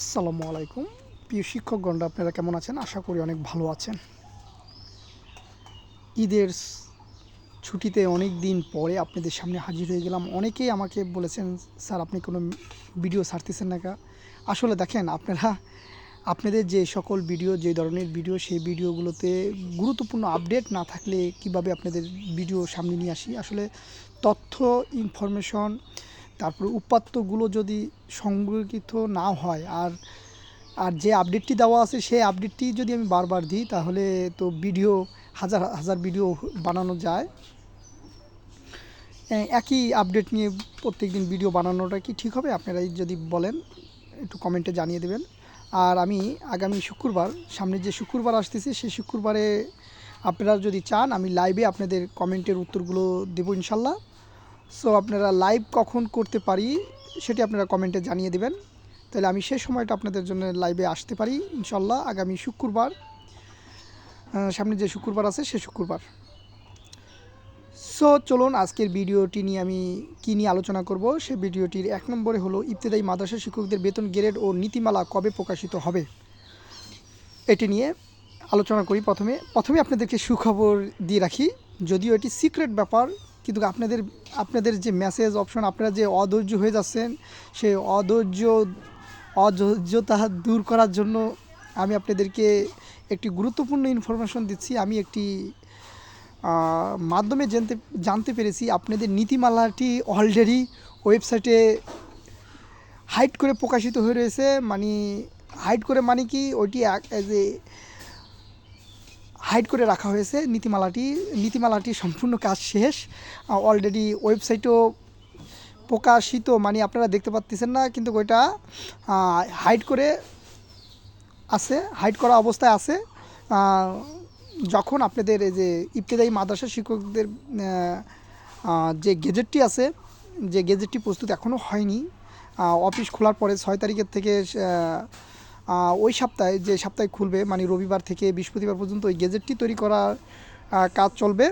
আসসালামু আলাইকুম। প্রিয় শিক্ষকগণরা আপনারা কেমন আছেন? আশা করি অনেক ভালো আছেন। ঈদের ছুটিতে অনেক দিন পরে আপনাদের সামনে হাজির হয়ে গেলাম। অনেকেই আমাকে বলেছেন, স্যার, আপনি কোনো ভিডিও ছাড়তেছেন না কা? আসলে দেখেন, আপনারা, আপনাদের যে সকল ভিডিও, যে ধরনের ভিডিও, সেই ভিডিওগুলোতে গুরুত্বপূর্ণ আপডেট না থাকলে কীভাবে আপনাদের ভিডিও সামনে নিয়ে আসি? আসলে তথ্য, ইনফরমেশন তারপরে উপাত্তগুলো যদি সংরক্ষিত না হয় আর আর যে আপডেটটি দেওয়া আছে সেই আপডেটটি যদি আমি বারবার দিই তাহলে তো ভিডিও হাজার হাজার ভিডিও বানানো যায়। একই আপডেট নিয়ে প্রত্যেকদিন ভিডিও বানানোটা কি ঠিক হবে? আপনারাই যদি বলেন, একটু কমেন্টে জানিয়ে দেবেন। আর আমি আগামী শুক্রবার, সামনে যে শুক্রবার আসতেছে সেই শুক্রবারে আপনারা যদি চান, আমি লাইভে আপনাদের কমেন্টের উত্তরগুলো দেবো ইনশাল্লাহ। সো আপনারা লাইভ কখন করতে পারি সেটি আপনারা কমেন্টে জানিয়ে দেবেন। তাহলে আমি সেই সময়টা আপনাদের জন্য লাইভে আসতে পারি ইনশাল্লাহ আগামী শুক্রবার। সামনে যে শুক্রবার আছে সে শুক্রবার। সো চলুন আজকের ভিডিওটি নিয়ে আমি কী নিয়ে আলোচনা করব? সে ভিডিওটির এক নম্বরে হলো ইবতেদায়ী মাদ্রাসা শিক্ষকদের বেতন, গ্রেড ও নীতিমালা কবে প্রকাশিত হবে? এটি নিয়ে আলোচনা করি প্রথমে। প্রথমে আপনাদেরকে সুখবর দিয়ে রাখি, যদিও এটি সিক্রেট ব্যাপার কিন্তু আপনাদের আপনাদের যে মেসেজ অপশন আপনারা যে অধৈর্য হয়ে যাচ্ছেন, সেই অধৈর্য, অধৈর্যতা দূর করার জন্য আমি আপনাদেরকে একটি গুরুত্বপূর্ণ ইনফরমেশন দিচ্ছি। আমি একটি মাধ্যমে জানতে জানতে পেরেছি, আপনাদের নীতিমালাটি অলরেডি ওয়েবসাইটে হাইড করে প্রকাশিত হয়ে রয়েছে। মানে হাইড করে মানে কি? ওইটি এক অ্যাজ এ হাইড করে রাখা হয়েছে। নীতিমালাটি নীতিমালাটি সম্পূর্ণ কাজ শেষ। অলরেডি ওয়েবসাইটও প্রকাশিত মানে আপনারা দেখতে পাচ্ছেন না, কিন্তু ওইটা হাইড করে আছে হাইড করা অবস্থায় আছে। যখন আপনাদের এই যে ইবতেদায়ী মাদ্রাসা শিক্ষকদের যে গেজেটটি আছে, যে গেজেটটি প্রস্তুত এখনও হয়নি অফিস খোলার পরে ছয় তারিখের থেকে ওই সপ্তাহে, যে সপ্তাহে খুলবে মানে রবিবার থেকে বৃহস্পতিবার পর্যন্ত ওই গেজেটটি তৈরি করার কাজ চলবে।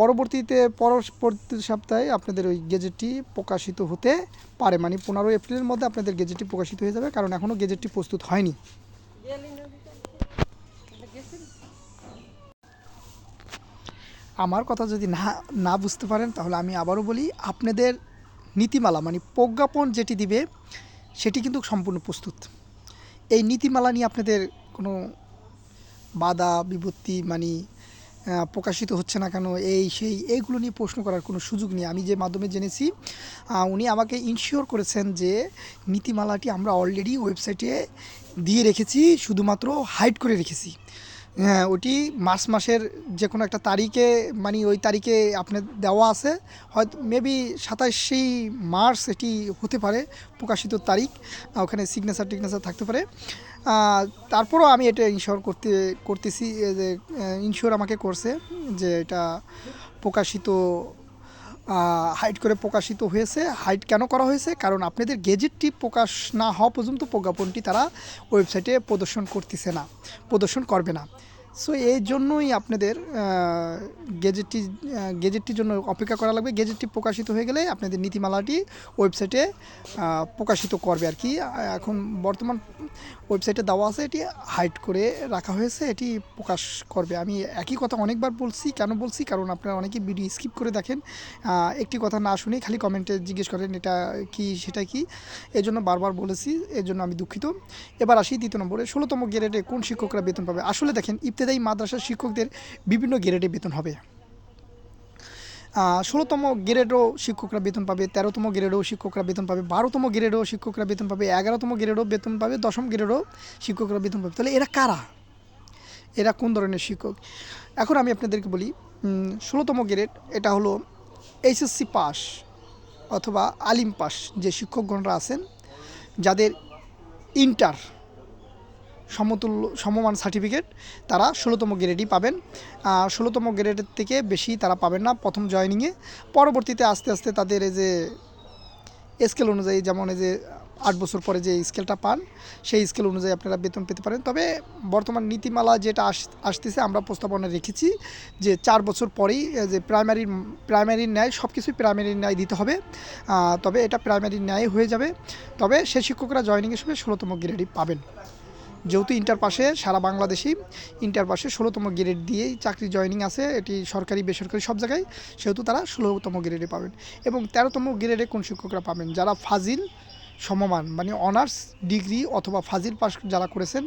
পরবর্তীতে, পরবর্তী সপ্তাহে আপনাদের ওই গেজেটটি প্রকাশিত হতে পারে। মানে পনেরোই এপ্রিলের মধ্যে আপনাদের গেজেটটি প্রকাশিত হয়ে যাবে, কারণ এখনও গেজেটটি প্রস্তুত হয়নি। আমার কথা যদি না না বুঝতে পারেন, তাহলে আমি আবারও বলি, আপনাদের নীতিমালা মানে প্রজ্ঞাপন যেটি দিবে, সেটি কিন্তু সম্পূর্ণ প্রস্তুত। এই নীতিমালা নিয়ে আপনাদের কোনো বাধা, বিপত্তি মানে প্রকাশিত হচ্ছে না কেন? এই, সেই, এইগুলো নিয়ে প্রশ্ন করার কোনো সুযোগ নেই। আমি যে মাধ্যমে জেনেছি উনি আমাকে ইনশিওর করেছেন যে নীতিমালাটি আমরা অলরেডি ওয়েবসাইটে দিয়ে রেখেছি, শুধুমাত্র হাইড করে রেখেছি। হ্যাঁ ওটি মার্চ মাসের যে কোনো একটা তারিখে মানে ওই তারিখে আপনার দেওয়া আছে। হয়তো মেবি সাতাশই মার্চ এটি হতে পারে, প্রকাশিত তারিখ। ওখানে সিগনেচার টিগনেচার থাকতে পারে। তারপরও আমি এটা ইনশোর করতে, করতেছি যে ইনশোর আমাকে করছে যে এটা প্রকাশিত হাইট করে প্রকাশিত হয়েছে। হাইট কেন করা হয়েছে? কারণ আপনাদের গেজেটটি প্রকাশ না হওয়া পর্যন্ত প্রজ্ঞাপনটি তারা ওয়েবসাইটে প্রদর্শন করতেছে না, প্রদর্শন করবে না। সো এই জন্যই আপনাদের গেজেটটি গেজেটটির জন্য অপেক্ষা করা লাগবে। গেজেটটি প্রকাশিত হয়ে গেলে আপনাদের নীতিমালাটি ওয়েবসাইটে প্রকাশিত করবে আর কি। এখন বর্তমান ওয়েবসাইটে দেওয়া আছে, এটি হাইড করে রাখা হয়েছে, এটি প্রকাশ করবে। আমি একই কথা অনেকবার বলছি, কেন বলছি? কারণ আপনারা অনেকেই ভিডিও স্কিপ করে দেখেন। একটি কথা না শুনে খালি কমেন্টে জিজ্ঞেস করেন, এটা কি, সেটা কি? এই জন্য বারবার বলেছি এর জন্য আমি দুঃখিত। এবার আসি দ্বিতীয় নম্বরে। ষোলোতম গ্রেডে কোন শিক্ষকরা বেতন পাবে? আসলে দেখেন ইবতেদায়ী মাদ্রাসার শিক্ষকদের বিভিন্ন গ্রেডে বেতন হবে। ষোলোতম গ্রেডও শিক্ষকরা বেতন পাবে, তেরোতম গ্রেডও শিক্ষকরা বেতন পাবে, বারোতম গ্রেডও শিক্ষকরা বেতন পাবে, এগারোতম গ্রেডও বেতন পাবে, দশম গ্রেডও শিক্ষকরা বেতন পাবে। তাহলে এরা কারা? এরা কোন ধরনের শিক্ষক? এখন আমি আপনাদেরকে বলি ষোলোতম গ্রেড, এটা হলো এইচএসসি পাস অথবা আলিম পাস যে শিক্ষকগণরা আছেন, যাদের ইন্টার সমতুল্য, সমমান সার্টিফিকেট তারা ষোলোতম গ্রেডই পাবেন। ষোলোতম গ্রেডের থেকে বেশি তারা পাবেন না প্রথম জয়নিংয়ে পরবর্তীতে আস্তে আস্তে তাদের এই যে স্কেল অনুযায়ী যেমন এই যে আট বছর পরে যে স্কেলটা পান, সেই স্কেল অনুযায়ী আপনারা বেতন পেতে পারেন। তবে বর্তমান নীতিমালা যেটা আস- আসতেছে আমরা প্রস্তাবনা রেখেছি যে চার বছর পরেই যে প্রাইমারির প্রাইমারির ন্যায় সব কিছুই প্রাইমারির ন্যায় দিতে হবে। তবে এটা প্রাইমারির ন্যায় হয়ে যাবে। তবে সেই শিক্ষকরা জয়নিংয়ের সময় ষোলোতম গ্রেডই পাবেন। যেহেতু ইন্টার পাশে, সারা বাংলাদেশেই ইন্টার পাশে, ষোলোতম গ্রেড দিয়েই চাকরি জয়নিং আছে। এটি সরকারি, বেসরকারি সব জায়গায়, সেহেতু তারা ষোলোতম গ্রেডে পাবেন। এবং তেরোতম গ্রেডে কোন শিক্ষকরা পাবেন? যারা ফাজিল সমমান মানে অনার্স ডিগ্রি অথবা ফাজিল পাস যারা করেছেন,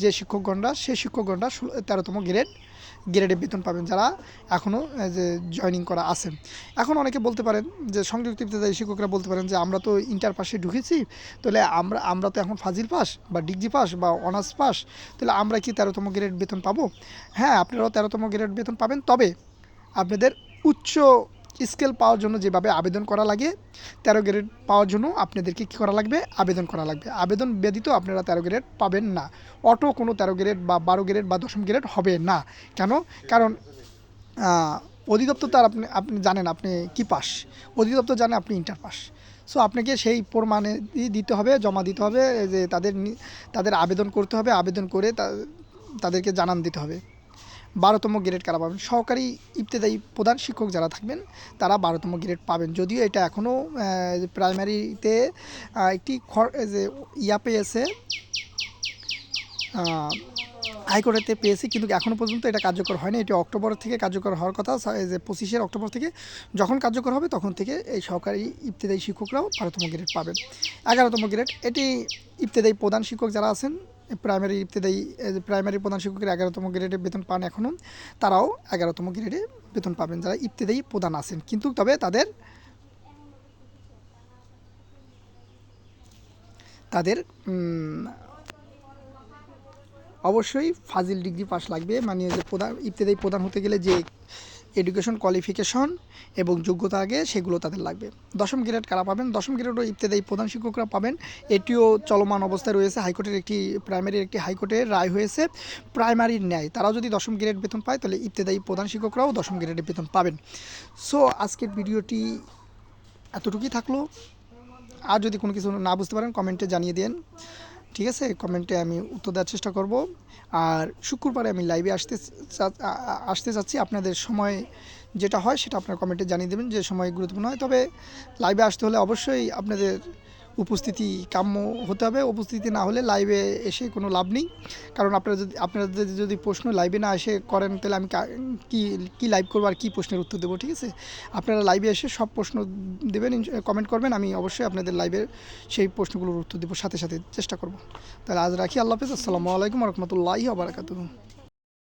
যে শিক্ষকগণরা সেই শিক্ষকগণরা তেরোতম গ্রেড গ্রেডে বেতন পাবেন যারা এখনও যে জয়নিং করা আছে। এখন অনেকে বলতে পারেন যে সংযুক্ত ইবতেদায়ী শিক্ষকরা বলতে পারেন যে, আমরা তো ইন্টার পাশে ঢুকেছি, তাহলে আমরা আমরা তো এখন ফাজিল পাস বা ডিগ্রি পাস বা অনার্স পাস তাহলে আমরা কি তেরোতম গ্রেড বেতন পাবো? হ্যাঁ আপনারাও তেরোতম গ্রেড বেতন পাবেন। তবে আপনাদের উচ্চ স্কেল পাওয়ার জন্য যেভাবে আবেদন করা লাগে, তেরো গ্রেড পাওয়ার জন্য আপনাদেরকে কী করা লাগবে? আবেদন করা লাগবে। আবেদন ব্যতীত আপনারা তেরো গ্রেড পাবেন না। অটো কোনো তেরো গ্রেড বা বারো গ্রেড বা দশম গ্রেড হবে না। কেন? কারণ অধিদপ্তর তার আপনি আপনি জানেন আপনি কি পাস। অধিদপ্তর জানে আপনি ইন্টার পাস। সো আপনাকে সেই প্রমাণে দিতে হবে, জমা দিতে হবে, যে তাদের তাদের আবেদন করতে হবে, আবেদন করে তাদেরকে জানান দিতে হবে। বারোতম গ্রেড কারা পাবেন? সহকারী ইবতেদায়ী প্রধান শিক্ষক যারা থাকবেন, তারা বারোতম গ্রেড পাবেন। যদিও এটা এখনও প্রাইমারিতে একটি যে ইয়া পেয়েছে হাইকোর্টেতে পেয়েছি, কিন্তু এখনও পর্যন্ত এটা কার্যকর হয়নি। এটি অক্টোবর থেকে কার্যকর হওয়ার কথা যে পঁচিশের অক্টোবর থেকে যখন কার্যকর হবে, তখন থেকে এই সহকারী ইবতেদায়ী শিক্ষকরাও বারোতম গ্রেড পাবেন। এগারোতম গ্রেড, এটি ইবতেদায়ী প্রধান শিক্ষক যারা আছেন প্রাইমারি ইবতেদায়ী প্রাইমারি প্রধান শিক্ষকের এগারোতম গ্রেডে বেতন পান এখনও তারাও এগারোতম গ্রেডে বেতন পাবেন। যারা ইবতেদায়ী প্রধান আছেন। কিন্তু তবে তাদের তাদের অবশ্যই ফাজিল ডিগ্রি পাস লাগবে। মানে যে প্রধান ইবতেদায়ী প্রধান হতে গেলে যে এডুকেশন কোয়ালিফিকেশন এবং যোগ্যতা আগে সেগুলো তাদের লাগবে। দশম গ্রেড কারা পাবেন? দশম গ্রেডও ইবতেদায়ী প্রধান শিক্ষকরা পাবেন। এটিও চলমান অবস্থায় রয়েছে। হাইকোর্টের একটি প্রাইমারির একটি হাইকোর্টের রায় হয়েছে প্রাইমারির ন্যায়। তারাও যদি দশম গ্রেড বেতন পায়, তাহলে ইবতেদায়ী প্রধান শিক্ষকরাও দশম গ্রেডের বেতন পাবেন। সো আজকের ভিডিওটি এতটুকুই থাকল। আর যদি কোনো কিছু না বুঝতে পারেন কমেন্টে জানিয়ে দিন। ঠিক আছে? কমেন্টে আমি উত্তর দেওয়ার চেষ্টা করব। আর শুক্রবারে আমি লাইভে আসতে আসতে চাচ্ছি। আপনাদের সময় যেটা হয় সেটা আপনার কমেন্টে জানিয়ে দেবেন যে সময় গুরুত্বপূর্ণ হয়। তবে লাইভে আসতে হলে অবশ্যই আপনাদের উপস্থিতি কাম্য হতে হবে। উপস্থিতি না হলে লাইভে এসে কোনো লাভ নেই। কারণ আপনারা যদি, আপনারা যদি- যদি প্রশ্ন লাইভে না এসে করেন, তাহলে আমি কা- কি লাইভ করব আর কী প্রশ্নের উত্তর দেবো, ঠিক আছে? আপনারা লাইভে এসে সব প্রশ্ন দেবেন কমেন্ট করবেন, আমি অবশ্যই আপনাদের লাইভের সেই প্রশ্নগুলোর উত্তর দেবো সাথে সাথে চেষ্টা করব। তাহলে আজ রাখি, আল্লাহ হাফিজ, আসসালামু আলাইকুম রহমতুল্লাহি আবরাকাতুহ